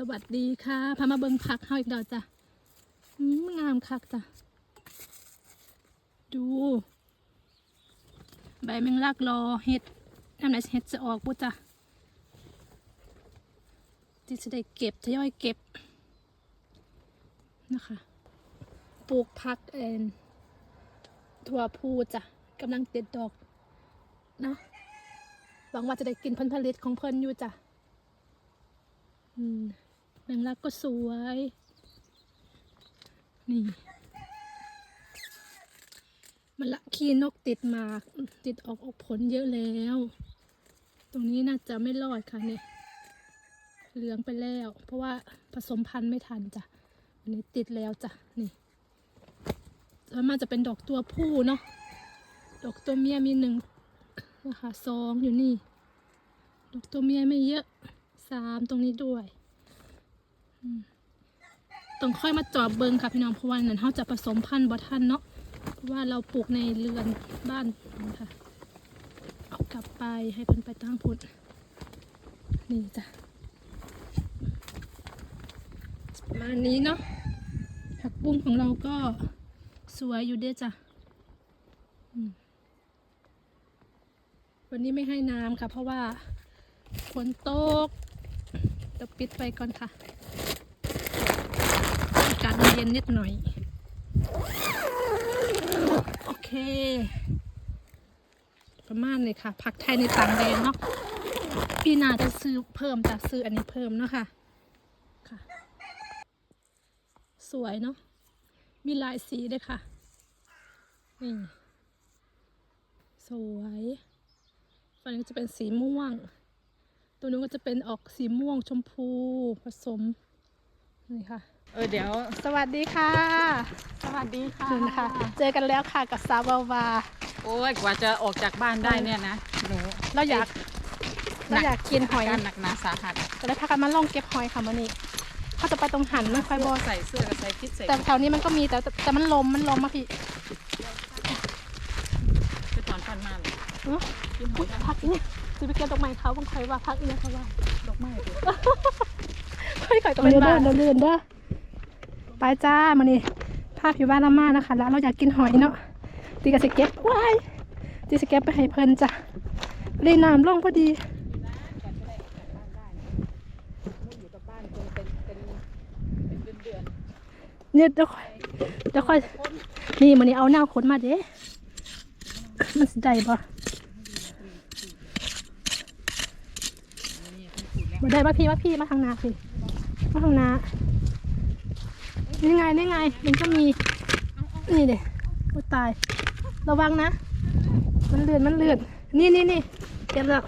สวัสดีค่ะ พามาเบิ่งผักเฮาอีกดอกจ้ะงามคักจ้ะ ดู ใบแมงลักรอเห็ดน้ำไหนเห็ดจะออกปุ๊จ้ะที่จะได้เก็บทยอยเก็บนะคะ ปลูกผักเอ็นถั่วพูจ้ะกำลังเติดดอกเนาะหวังว่าจะได้กินผลผลิตของเพิ่นอยู่จ้ะ อืม แมงลักก็สวย นี่มันละขี้นกติดหมาก ติดออกออกผลเยอะแล้ว ตรงนี้น่าจะไม่รอดค่ะเนี่ยเหลืองไปแล้ว เพราะว่าผสมพันธุ์ไม่ทันจ้ะอันนี้ติดแล้วจ้ะนี่แล้วมันจะเป็นดอกตัวผู้เนาะดอกตัวเมียมีหนึ่งนะคะสองอยู่นี่ ดอกตัวเมียไม่เยอะสามตรงนี้ด้วย ต้องค่อยมาจอบเบิงค่ะพี่น้องเพราะว่านั้นเขาจะผสมพันธุ์บ่ทันเนาะเพราะว่าเราปลูกในเรือนบ้านนะคะเอากลับไปให้เพิ่นไปตั้งพุทธนี่จ้ะประมาณนี้เนาะผักบุ้งของเราก็สวยอยู่เด้จ้ะวันนี้ไม่ให้น้ำค่ะ เพราะว่าฝนตกเดี๋ยวปิดไปก่อนค่ะ เย็นนิดหน่อย โอเค ประมาณเลยค่ะ ผักไทยในต่างแดนเนาะปีหน้าจะซื้อเพิ่มจะซื้ออันนี้เพิ่มเนาะค่ะค่ะ สวยเนาะมีหลายสีด้วยค่ะนี่สวยฝั่งนี้จะเป็นสีม่วง ตัวนู้นก็จะเป็นออกสีม่วงชมพูผสมนี่ค่ะ เออเดี๋ยว สวัสดีค่ะ สวัสดีค่ะนี่นะคะเจอกันแล้วค่ะกับสาววาวาโอ้ยกว่าจะออกจากบ้านได้เนี่ยนะหนูเราอยากเราอยากกินหอยการหนักหนาสาหัสก็เลยพากันมาล่องเก็บหอยค่ะมื่อนี้เขาจะไปตรงหันไม่ค่อยบอใส่เสื้อกับใส่คิดใส่แต่แถวนี้มันก็มีแต่แต่แต่มันลมมันลมมาพี่ไปถอนฟันมาเลยเอ้อกินหออุ๊ยยได้พักอีเนี่ยจะไปเก็บดอกไม้เขาบางคอยว่าพักอีเนี่ยเขาว่าดอกไม้ดิค่อยก่อยก็เป็นบ้าเดินเดินเด้อ ไปจ้ามานี่ภาพอยู่บ้านละมานะคะ แล้วเราอยากกินหอยเนาะตีกับสเก็บว้ายตีสเก็บไปให้เพลินจ้ะเลยน้ำลงพอดีเนี่ยเดี๋ยวค่อยเดี๋ยวค่อยนี่มันนี่เอาหน้าขนมาเด้มันสิได้บ่บ่ได้มาพี่มาพี่มาทางนาพี่มาทางนา นี่ไงนี่ไง มันก็มี นี่เด้โอ้ตาย ระวังนะ มันเลื่อนมันเลื่อน นี่นี่นี่เก็บแล้ว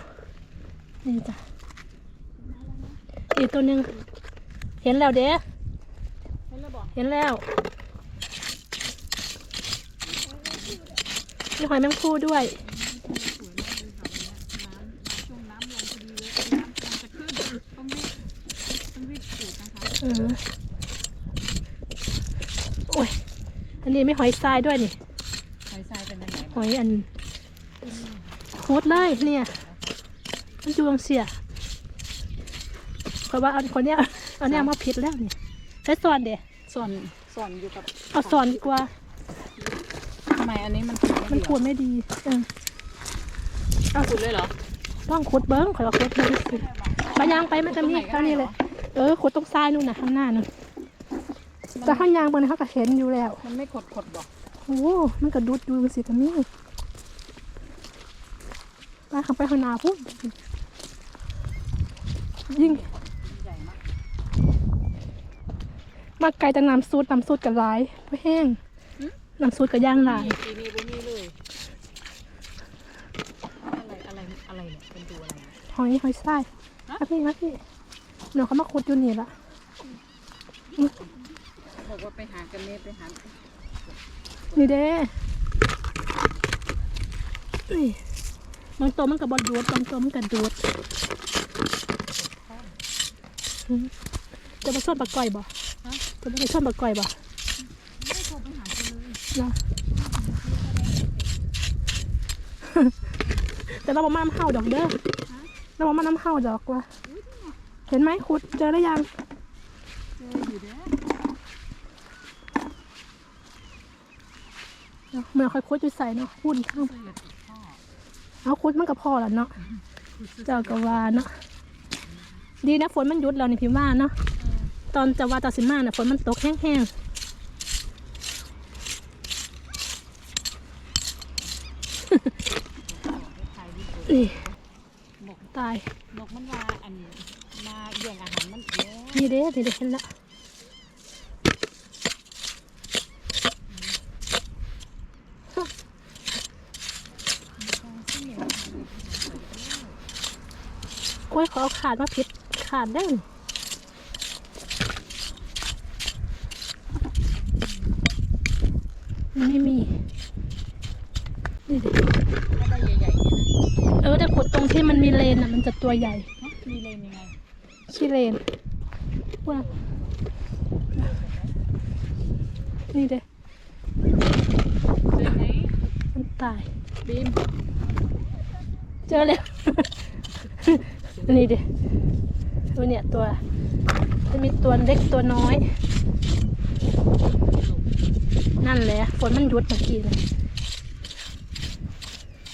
นี่จ้ะอีกตัวหนึ่งเห็นแล้วเด้เห็นแล้วบอกเห็นแล้วมีหอยแมงภู่ด้วยช่วงน้ำลงพอดีเลยน้ำกำลังจะขึ้นต้องรีบต้องรีบปลูกนะคะ เออ โอ้ย อั นนี้ไม่หอยทรายด้วยนี่ใส่ทรายเป็นยังไงหอยอันโคตรเลยเนี่ยมันอยู่ตรงเสียเพราะว่าเอาคนเนี้ยเอาเนี่ยมาผิดแล้วนี่ใช้สอนเดี๋ยส่วนส่วนอยู่กับเอาสอนดีกว่าทำไมอันนี้มันมันขูดไม่ดีเออเอาขุดเลยเหรอต้องขุดเบิ้งขอยว่าขุดไม่ดีสุดมายางไปมันจะมีเท่านี้เลย เออขุดตรงซ้ายนู่นน่ะข้างหน้านู่น แต่ข้างยางบนเขาก็เห็นอยู่แล้ว มันไม่ขดขดบอกโอ้มันก็ดูดดูสิกันนี่ไปขับไปข้างหน้าพุ่งยิ่งใหญ่มากมาไกลจากน้ำซูดน้ำซูดกับหลายเพราะแห้งน้ำซูดกับย่างหลายปีนี้บุมีเลยอะไรอะไรอะไรเนี่ยเป็นดูอะไรเนี่ยหอยหอยไส้มาพี่มาพี่เดี๋ยวเขามาขุดอยู่นี่ละ บอกว่าไปหากันเนไปหานี่เด้นี่บางตัวมันกับบอดูดบางตัวมันกับดูดอืมจะมาชดปลาก่อยบ่จะมาชดปลาก่อยบ่ไม่โทรไปหากันเลยนะแต่เราบอกมาน้ำเห่าดอกเด้อเราบอกมาน้ำเห่าดอกว่ะเห็นไหมขุดเจอแล้วยังเออยู่เด้อ นาะเมื่อค่อยคุดอยู่ใส่เนาะหุ่นข้างเสื้อติดพ่อเอาคุดมันก็พอแล้วเนาะเจ้าก็ว่าเนาะดีนะฝนมันหยุดแล้วนี่พี่ว่าเนาะตอนจะว่าตอนสิมาน่ะฝนมันตกแห้งๆนี่นกตายนกมันมาอันมาแย่งอาหารมันเด้อนี่เด้นี่เด้เห็นละ โอ้ยขอเอาขาดมาผิดขาดได้นี่มันไม่มีนี่ดิถ้าได้ใหญ่ๆเนี่ยนะเออแต่ขุดตรงที่มันมีเลนอะ มันจะตัวใหญ่ฮะมีเลนยังไงขี้เลนว่านี่เด้เจอไหมมันตายบีมเจอแล้ว นี่ดิตัวเนี่ยตัวจะมีตัวเล็กตัวน้อย นั่นแหละฝนมันหยุดเมื่อกี้เลย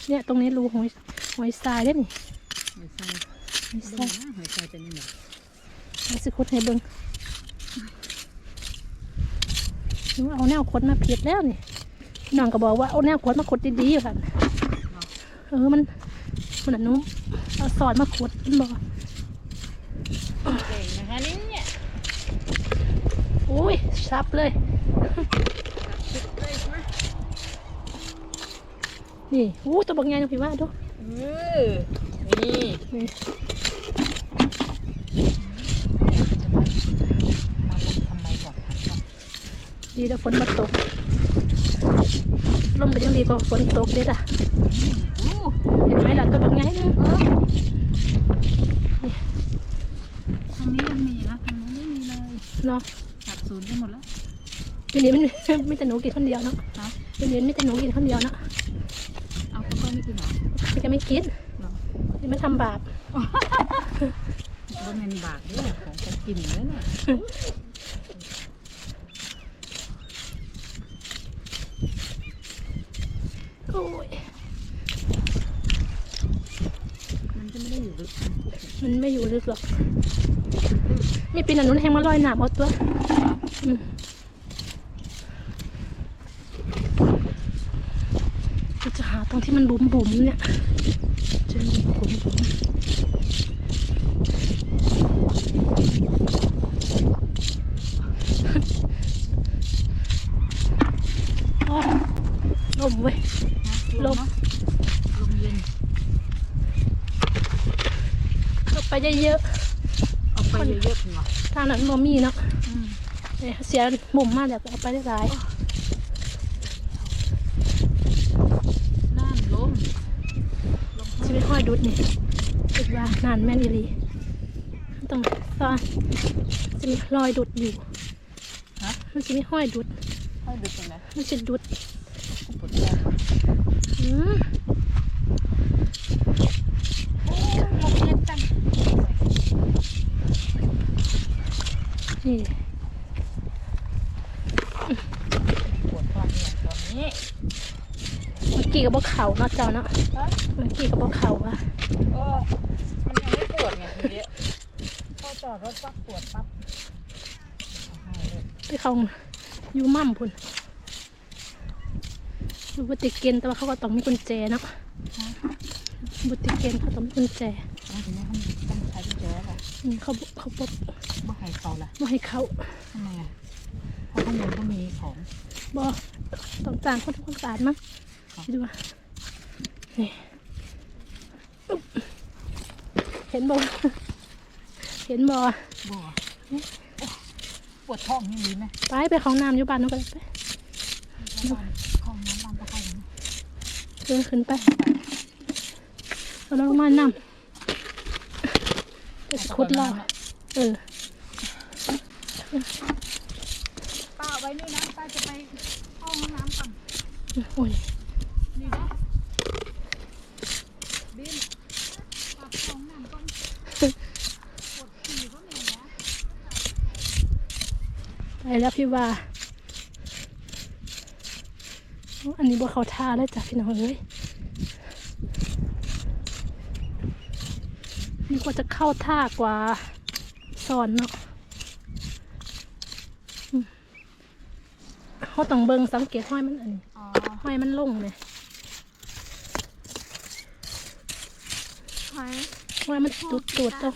เนี่ยตรงนี้รูหอยหอยทรายได้นี่หอยทรายหอยทเบิ่รางยนะหอยทรายเป็นยังไงมาสิคุดให้เบิ้งหนูเอาแนวคดมาผิดแล้วนี่น้องก็บอกว่าเอาแนวคดมาคดดีๆอยู่ค่ะเออมัน มันอะหนุ่มเอาสอดมาคดมันบอกเก่งนะคะนี่เนี่ยอุ้ยชับเลยชุดเลยใช่ไหมนี่อู้ตัวบักใหญ่นะพี่ว่าดูเออนี่นี่มาลงทำไมก่อนหันก่อนดีแล้วฝนมาตกลมก็ยังดีกว่าฝนตกเด็ดอะอู้ เห็นไหมล่ะตัวบักใหญ่นะทางนี้ยังมีนะทางนู้นไม่มีเลยเนาะสับสูญไปหมดแล้วทีนี้มันไม่แต่หนูกินคนเดียวเนาะครับทีนี้ไม่แต่หนูกินคนเดียวเนาะเอาข้าวต้มไม่กินเหรอพี่ก็ไม่กินเหรอพี่ไม่ทำบาปบนเงินบาทด้วยของจะกินแล้วเนี่ยโอ้ย มัน จะไม่ได้อยู่ลึกมันไม่อยู่ลึกหรอกไม่เปีนอันนู้นแหงมาลอยหนามเอาตัวเราจะหาตรงที่มันบุ๋มบุ๋มๆเนี่ยจะมีบุ๋มบุ๋มลมเว้ยลมลมเย็น เอา ไปเยอะเอาไปเยอะๆถึงเหรอๆทางนั้นบ่มีเนาะอืมเนี่ยเสียบุ๋มมากเดี๋ยวเอาไปได้หลายน่านลมลมชีวิตห้อยดุดนี่คิดว่านานแม่นอีหลีต้องซ่อนจะมีรอยดุดอยู่ฮะมันจะมีห้อยดุดค่อยดึกตรงไหนมันจะดุดปวดแขนอืม โอ้ลมเย็นจัง นี่ปวดความเนี่ยตอนนี้เมื่อกี้กับบ่เข่าเนาะเจ้าเนาะฮะเมื่อกี้กับบ่เข่าว่ะเออมันยังไม่ปวดไงทีเนี้ยพอจอดรถปั๊บปวดปั๊บเอาให้เลยไปเขาอยู่มั่มพุ่นอยู่บุติเกนแต่ว่าเขาก็ต้องมีกุญแจเนาะบุติเกนเขาต้องมีกุญแจแล้วทีนี้เขาต้องใช้กุญแจแหละอืมเขาบ่เขา บ่บ่ให้เขาละบ่ให้เขาทำไมอะเพราะข้างบนก็มีของบ่ต้องจ้างคนทำความสะอาดมั้งคิดว่านี่อึ๊บเห็นบ่เห็นบ่บ่ปวดท้องนี่มีไหมไปไปของน้ำอยู่บ้านนู้นก็ได้ไปห้องน้ำบ้านตะไคร้นะเดินขึ้นไปเอาลงมาน้ำเดี๋ยวจะขุดรอเออ ป้าไว้นี่นะป้าจะไปห้องน้ำก่อนโอ้ยนี่นะบินป้าห้องน้ำก่อนปวดฉี่ก็มีนะไปแล้วพี่ว่าอันนี้บัวเขาท่าแล้วจ้ะพี่น้องเอ้ยนี่กว่าจะเข้าท่ากว่าสอนเนาะอืม เขาต้องเบิ่งสังเกตห้อยมันอันนี้อ๋อห้อยมันลงเลยหอยห้อยมันตุดตุดๆต้อง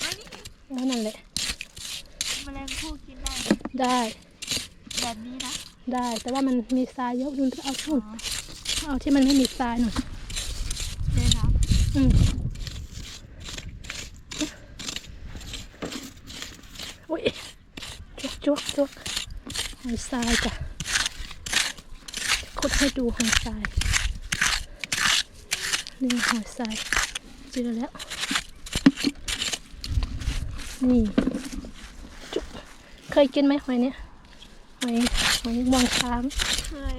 ไม่นี่แล้วนั่นแหละแมลงภู่กินได้ได้ แบบนี้นะได้ แต่ว่ามันมีทรายเยอะนุ่นเอาทุ่นเอาที่มันไม่มีทรายหน่อยเลยนะอืมอุ้ยจวกจวกจวก หอยทรายจ้ะขุดให้ดูหอยทรายนี่หอยทรายเจอแล้ว นี่จุ๊บเคยกินไหมหอยเนี้ยหอยหอยงวงช้างเคย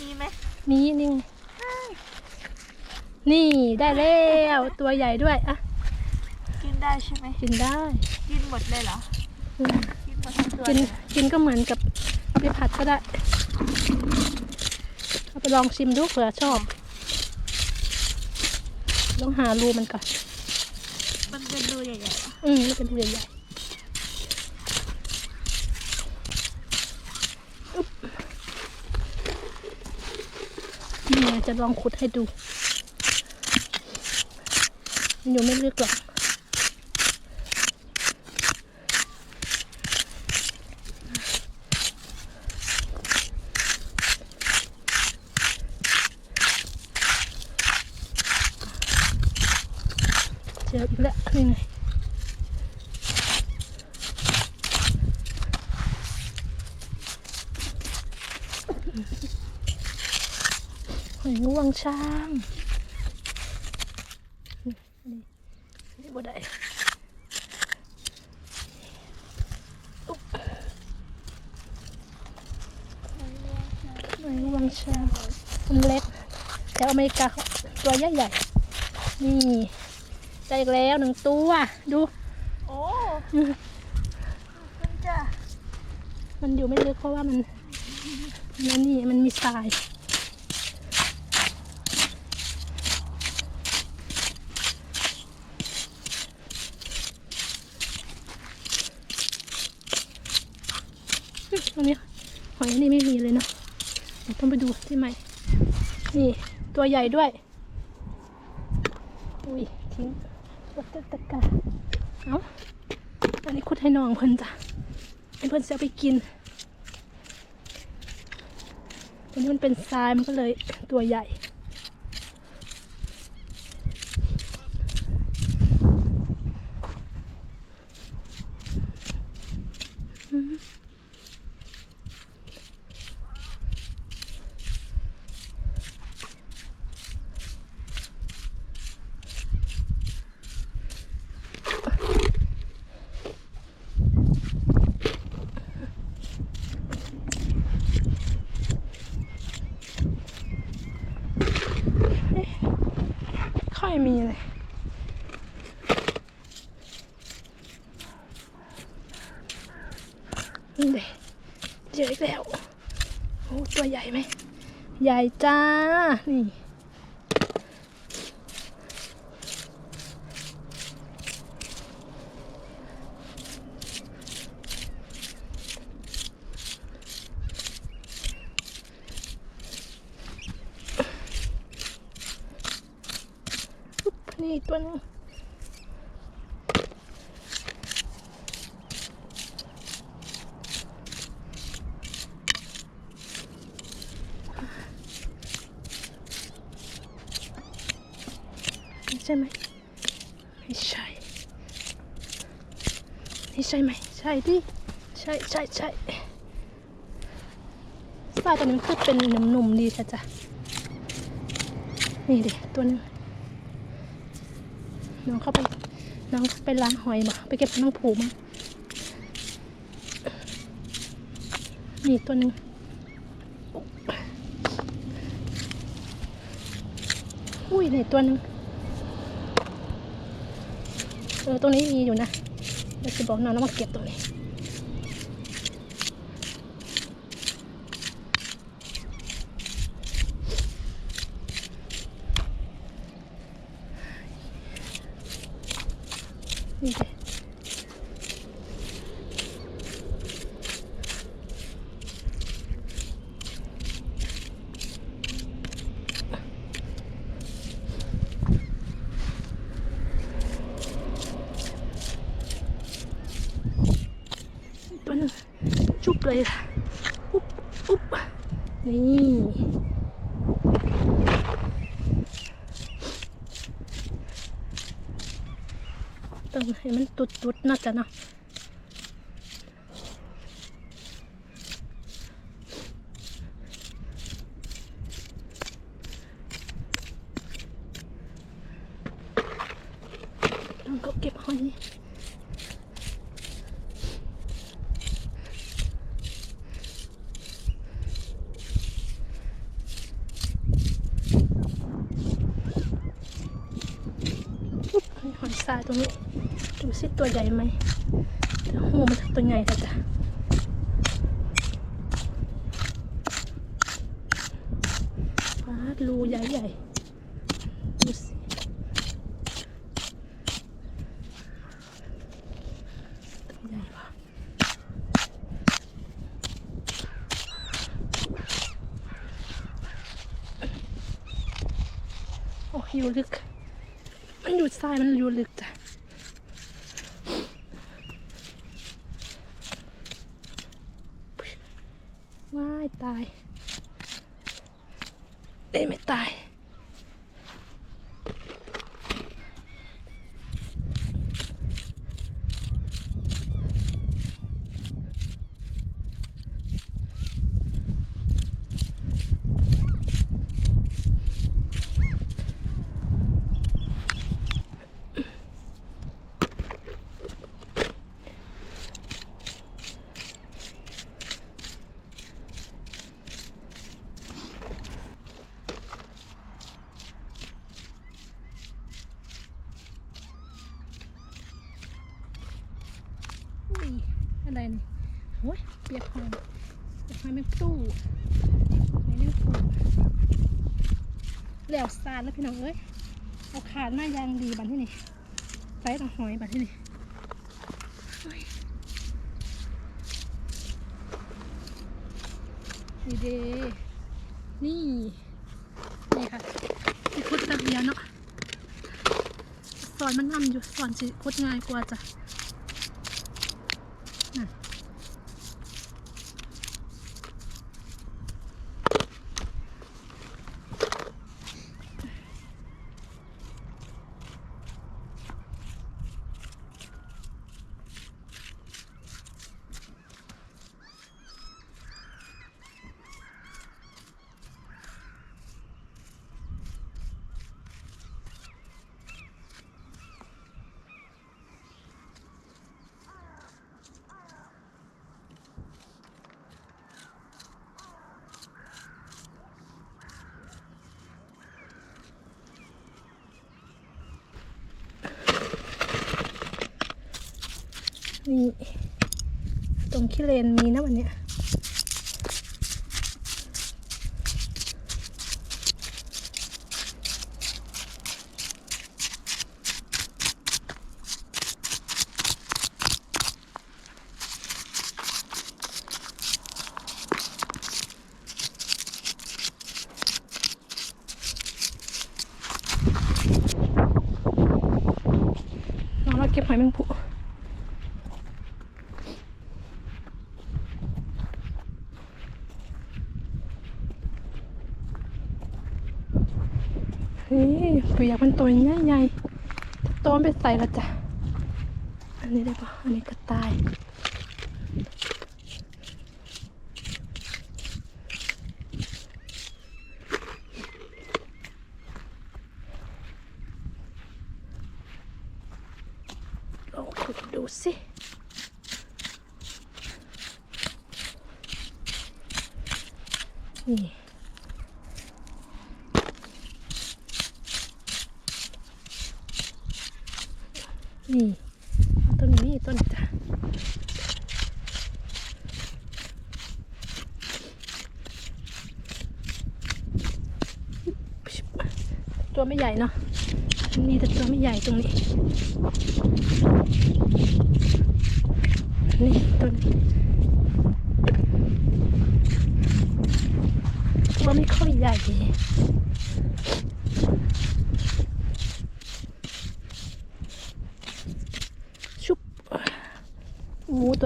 มีไหมมีนี่ไงนี่ได้แล้วตัวใหญ่ด้วยอะกินได้ใช่ไหมกินได้ กินหมดเลยเหรออืมกินหมดทั้งตัวกินเลยกินก็เหมือนกับเอา ไปผัดก็ได้เอาไปลองชิมดูเผื่อชอบ ต้องหารูมันก่อน มันเป็นรูใหญ่ๆเหรออืมนี่เป็นรูใหญ่ๆอุ๊บนี่ไงจะลองขุดให้ดู มันอยู่ไม่ลึกหรอก เจออีกแล้วนี่ไงหอยงวงช้างนี่นี่นี่บ่ได้อุ๊บหอยงวงช้างมันเล็กแต่ อเมริกาเขาตัวใหญ่ๆนี่ได้อีกแล้วหนึ่งตัวดู โอ้ขอบคุณจ้ะมันอยู่ไม่ลึกเพราะว่ามันนั่นนี่มันมีทรายตรงนี้หอยนี่ไม่มีเลยเนาะเดี๋ยวต้องไปดูที่ใหม่นี่ ตัวใหญ่ด้วย อุ้ยทิ้งวัตตะกาเอาอันนี้คุดให้น้องเพิ่นจ้ะเพิ่นจะไปกินตัวนี้มันเป็นทรายมันก็เลยตัวใหญ่ ค่อยมีเลยนี่เลยเจออีกแล้ว โอ้ตัวใหญ่ไหม ใหญ่จ้า นี่ ปุ๊บนี่อีกตัวหนึง ใช่ไหมไม่ใช่นี่ใช่ไหมใช่ดิใช่ใช่ใช่ทราตัวนี้คือเป็นหนุ่มๆดีจ้ะจ้ะนี่ดิตัวหนึงน้องเข้าไปน้องไปล้างหอยมาไปเก็บน้องผูมานี่ตัวหนึ่งอุ้ยนี่ตัวหนึ่ง เออตรงนี้มีอยู่นะเดี๋ยวจะบอกน้องแล้วมาเก็บตรงนี้ ตัวหนึงจุบ เลยค่ะอุ๊บอุ๊บนี่ต้องให้มันตุดๆเนาจ้ะเนาะ น้องก็เก็บหอย อุ๊บมีหอยทรายตรงนี้ ดูสิตัวใหญ่ไหมแต่หูมันตัวใหญ่แต่จ้ะปาดรูใหญ่ๆดูสิ ตัวใหญ่ปะโอ้อยู่ลึก มันอยู่ทรายมันอยู่ลึกจ้ะว้ายตายเอ้ยไม่ตาย อุ้ยอะไรนี่โอ้ยเปียกหอยเปียกหอยแมงตู้หอยแมงปูแล้วสาดแล้วพี่น้องเอ้ยเอาขาดมายางดีบันที่นี่ใส่ต่หอยบันที่นี่โอ้ยนี่เดนี่ นี่ค่ะที่คุดตะเบียนเนาะสอนมันนำอยู่สอนสิคุดง่ายกว่าจ้ะ ขี้เลนมีนะวันเนี้ยน้องเราเก็บหอยแมงผู้ เฮ้ยเปีย กมันตัวใหญ่ใหญ่ๆตัวมันไปใส่ละจ้ะ อันนี้ได้ปะอันนี้กระต่ายลองขุดดูสินี่ นี่ต้นนี้ต้นจ้ะตัวไม่ใหญ่เนาะนี่แต่ตัวไม่ใหญ่ตรงนี้ นี่ต้นตัวไม่ค่อยใหญ่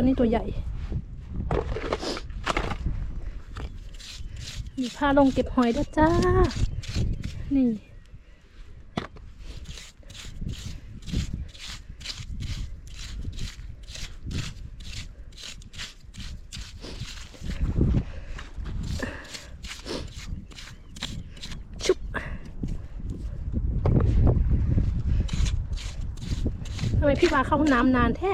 นี้ตัวใหญ่ มีผ้าลงเก็บหอยด้วยจ้า นี่ ชุบทำไมพี่วาเข้าห้องน้ำนานแท้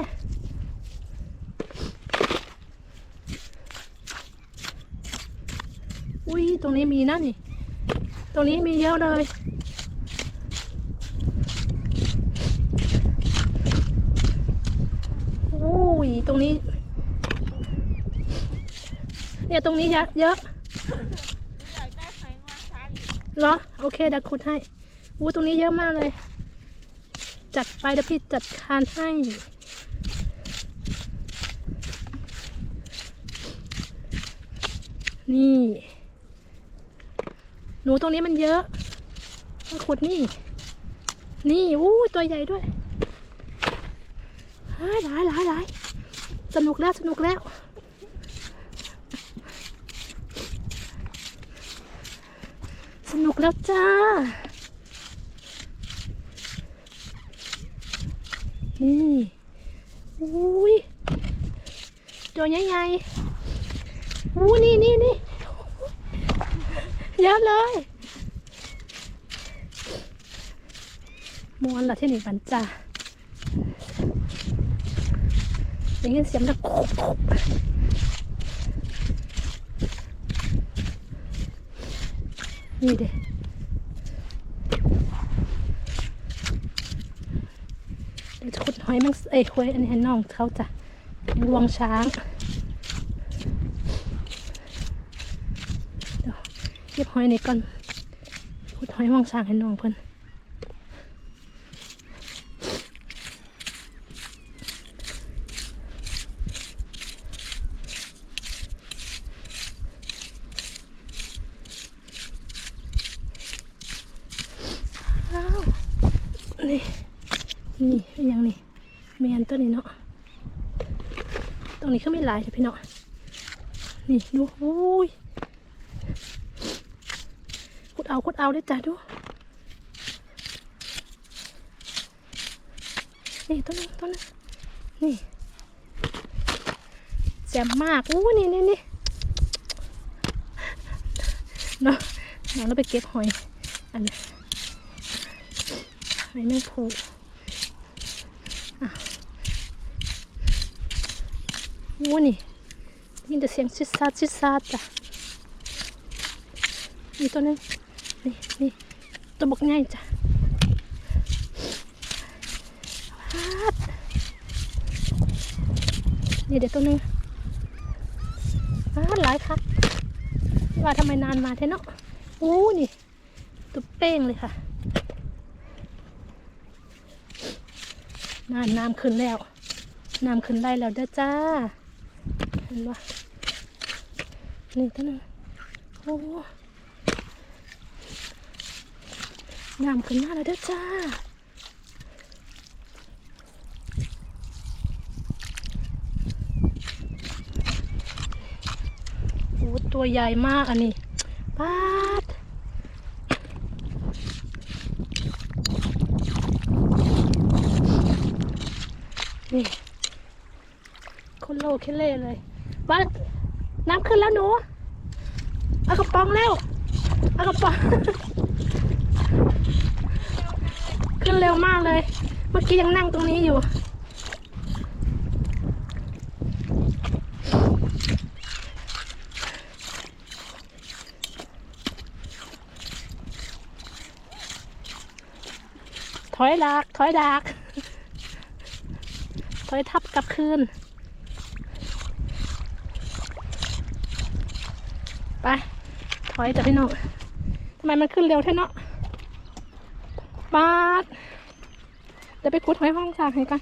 ตรงนี้มีนะนี่ ตรงนี้มีเยอะเลยอุ้ย ตรงนี้ เนี่ยตรงนี้เยอะเยอะเหรอ โอเคเดี๋ยวขุดให้อู้ตรงนี้เยอะมากเลย จัดไปเดี๋ยวพี่จัดการให้นี่ หนูตรงนี้มันเยอะมาขุดนี่ นี่อู้ตัวใหญ่ด้วยเฮ้ยหลายหลายหลายสนุกแล้วสนุกแล้ว สนุกแล้วจ้า นี่อุ้ยตัวใหญ่ๆอู้นี่นี่นี่ เยอะเลยมวนละที่หนึ่งปันจ้าได้ยินเสียงดังนี่เด้เดี๋ยวจะขุดหอยมังเอ้ยคุยอันนี้น้องเขาจ้ะงวงช้างเดี๋ยว เก็บหอยนี่ก่อนขุดหอยงวงช้างให้น้องเพิ่นอ้าวนี่ นี่เป็นยังนี่แมนตัวนี้เนาะ ตรงนี้ก็ไม่หลายใช่พี่เนาะ นี่ดูโอ้ยขุดเอาดเอาด้วยจ้ะดู นี่ตัวนึงตัวนึงนี่แจ่มมากอู้นี่นี่นี่เนาะเดี๋ยวเราไปเก็บหอยอันนี้หอยแมงภูโอ้นี่ได้ยินแต่เสียงชิดซาชิดซาจ้ะนี่ตัวนึง นี่นี่ตัวบกง่ายจ้ะฮาดนี่เดี๋ยวตัวนึงฮาหลายครับว่าทำไมนานมาแท้เนาะโอ้นี่ตัวเป้งเลยค่ะน้ำน้ำขึ้นแล้ว น้ำขึ้นไล่แล้วเด้อจ้า เห็นปะนี่ตัวหนึงโอ้ น้ำขึ้นมาแล้วเด้อจ้าโอ้ตัวใหญ่มากอันนี้ปาดนี่คนโลเคเล่เลยว่าน้ำขึ้นแล้วหนู เอากระป๋องแล้ว เอากระป๋อง นเร็วมากเลย เมื่อกี้ยังนั่งตรงนี้อยู่ ถอยดักถอยดักถอยทับกลับคืน ไป ถอยจ้ะพี่น้องทำไมมันขึ้นเร็วแท้เนาะ บาดเดี๋ยวไปขุดหอยห้องจากให้กัน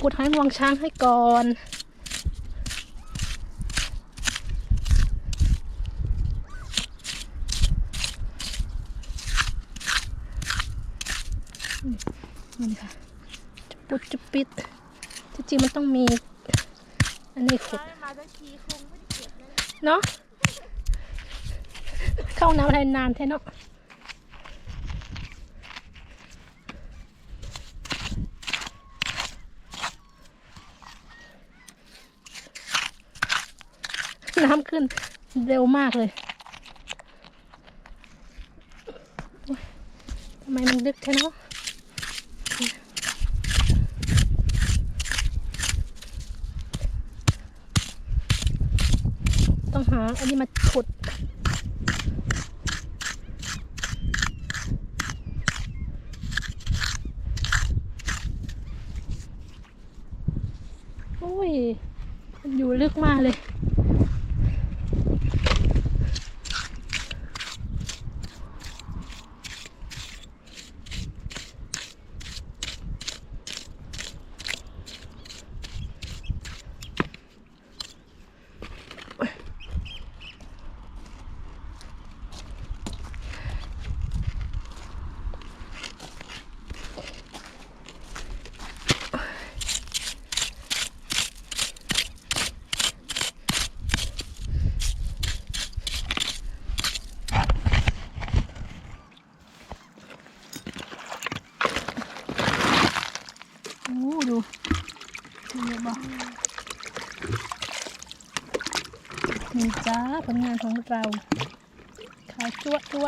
ขุดหอยงวงช้างให้ก่อน นี่ค่ะ ปุดจะปิดที่จริงมันต้องมี อันนี้ขุด ถ้ามาสักทีคงไม่ได้เก็บ เนาะเข้าน้ำอะไรนานแท้เนาะน้ำขึ้นเร็วมากเลยโอ๊ยทำไมมันดึกแท้เนาะ ต้องหาอันนี้มาขุดโอ้ยมันอยู่ลึกมากเลย โอ้ดูดูเยอะบ่นี่ จ้าผลงานของเราขายจั่วจั่ว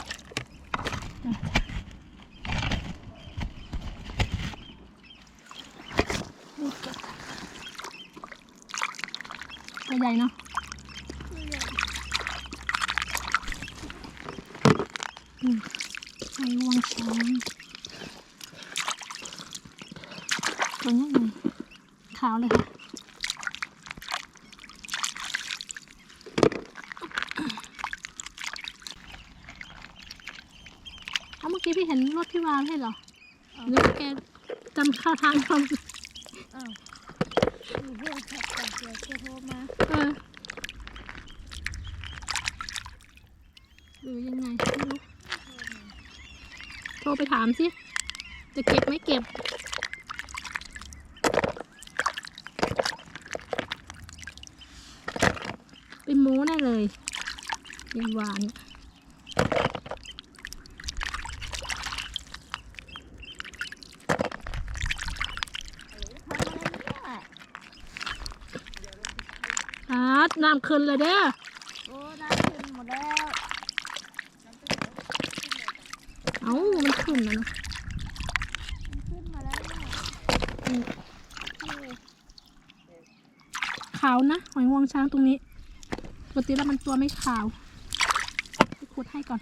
ตัวใหญ่เนาะอืมไอ้วังช้างตัวนี้ไงขาวเลยค่ะ เอาเมื่อกี้พี่เห็นรถพี่วาวไม่ใช่เหรอหรือแก จำค่าทางทอ้าวมีเพื่อนขับแต่เดี๋ยวจะโทรมาำเออหรือยังไงไม่รู้โทรไปถามสิ จะเก็บไม่เก็บ เป็นหมูแน่เลยยายหวานเนี่ย ทำอะไรเนี่ย อาร์ตน้ำขึ้นเลยเด้อโอ้น้ำขึ้นหมดแล้วเอ้ามันขึ้นแล้วนะมันขึ้นมาแล้วเนี่ยอืมนี่ขาวนะหอยงวงช้างตรงนี้ปกติแล้วมันตัวไม่ขาวไปขุดให้ก่อน